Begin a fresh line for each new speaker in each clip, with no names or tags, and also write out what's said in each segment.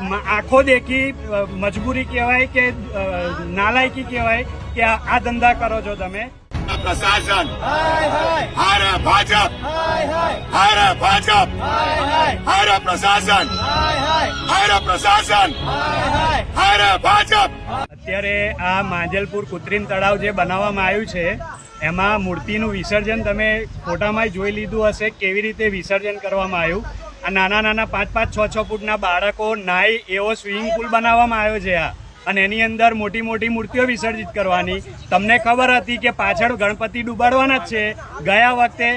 મ- આંખો દેખી મજબૂરી કહેવાય કે નાલાયકી કહેવાય કે આ આ ધંધા કરો છો તમે.
પ્રશાસન. હારે ભાજપ. હારે ભાજપ. હારે પ્રશાસન. હારે પ્રશાસન. હારે ભાજપ.
અત્યારે આ માંજલપુર કૃત્રિમ તળાવ જે બનાવવામાં આવ્યું છે એમાં મૂર્તિનું વિસર્જન તમે ફોટામાં જોઈ લીધું હશે કેવી રીતે વિસર્જન કરવામાં આવ્યું. આ નાના નાના પાંચ પાંચ છ છ ફૂટના બાળકો નાય એવો સ્વિમિંગ પુલ બનાવવામાં આવ્યો છે આ. અને એની અંદર મોટી મોટી મૂર્તિઓ વિસર્જિત કરવાની. તમને ખબર હતી કે પાછળ ગણપતિ ડૂબાડવાના જ છે. ગયા વખતે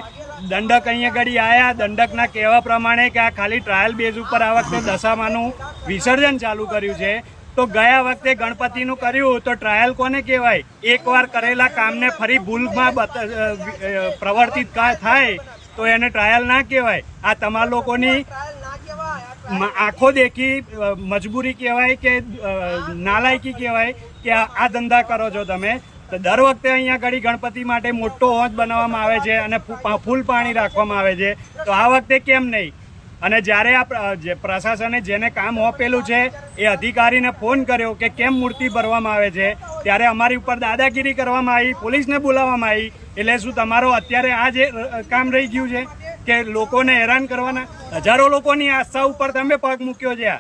દંડક અહીંયા ઘડી આવ્યા દંડકના કહેવા પ્રમાણે કે આ ખાલી ટ્રાયલ બેઝ ઉપર આ વખતે દશામાનું વિસર્જન ચાલુ કર્યું છે. તો ગયા વખતે ગણપતિનું કર્યું તો ટ્રાયલ કોને કહેવાય? એકવાર કરેલા કામને ફરી ભૂલમાં પ્રવર્તિત થાય. તો એને ટ્રાયલ ના કહેવાય. આ તમારા લોકોની આંખો દેખી મજબૂરી કહેવાય કે નાલાયકી કહેવાય કે આ ધંધા કરો છો તમે. તો દર વખતે અહીંયા ઘડી ગણપતિ માટે મોટો હોજ બનાવવામાં આવે છે અને ફૂલ પાણી રાખવામાં આવે છે. તો આ વખતે કેમ નહીં? અને જ્યારે આ પ્રશાસને જેને કામ આપેલું છે, એ અધિકારીને ફોન કર્યો કે કેમ મૂર્તિ ભરવામાં આવે છે, ત્યારે અમારી ઉપર દાદાગીરી કરવામાં આવી, પોલીસને બોલાવવામાં આવી એટલે શું તમારો અત્યારે આ જે કામ રહી ગયું છે કે લોકોને હેરાન કરવાના? હજારો લોકોની આસ્થા ઉપર તમે પગ મૂક્યો છે આ.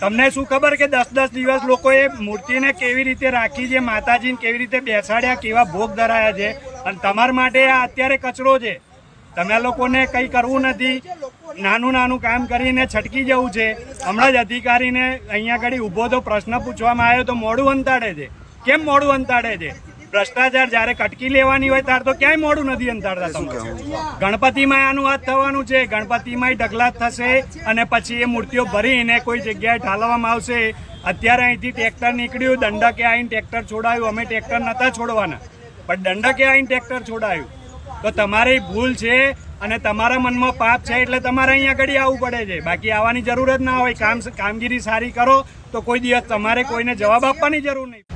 તમને શું ખબર કે દસ દસ દિવસ લોકોએ મૂર્તિને કેવી રીતે રાખી છે, માતાજીને કેવી રીતે બેસાડ્યા, કેવા ભોગ ધરાયા છે? અને તમારા માટે આ અત્યારે કચરો છે. તમે લોકોને કંઈ કરવું નથી. નાનું નાનું કામ કરીને છટકી જવું છે. હમણાં જ અધિકારીને અહીંયા આગળ ઊભો તો પ્રશ્ન પૂછવામાં આવ્યો તો મોડું અંતાડે છે. કેમ મોડું અંતાડે છે? ભ્રષ્ટાચાર જ્યારે કટકી લેવાની હોય ત્યારે તો ક્યાંય મોડું નથી અંતાડતા તમે ગણપતિમાં આનું વાત થવાનું છે. ગણપતિમાં ઢગલા થશે અને પછી એ મૂર્તિઓ ભરીને કોઈ જગ્યાએ ઠાલવામાં આવશે. અત્યારે અહીંથી ટ્રેક્ટર નીકળ્યું દંડકે આવીને ટ્રેક્ટર છોડાયું. અમે ટ્રેક્ટર નતા છોડવાના પણ દંડકે આવીને ટ્રેક્ટર છોડાયું. તો તમારી ભૂલ છે અને તમારા મનમાં પાપ છે એટલે તમારે અહીંયા આગળ આવવું પડે છે. બાકી આવવાની જરૂર જ ના હોય. કામ કામગીરી સારી કરો તો કોઈ દિવસ તમારે કોઈને જવાબ આપવાની જરૂર નહીં.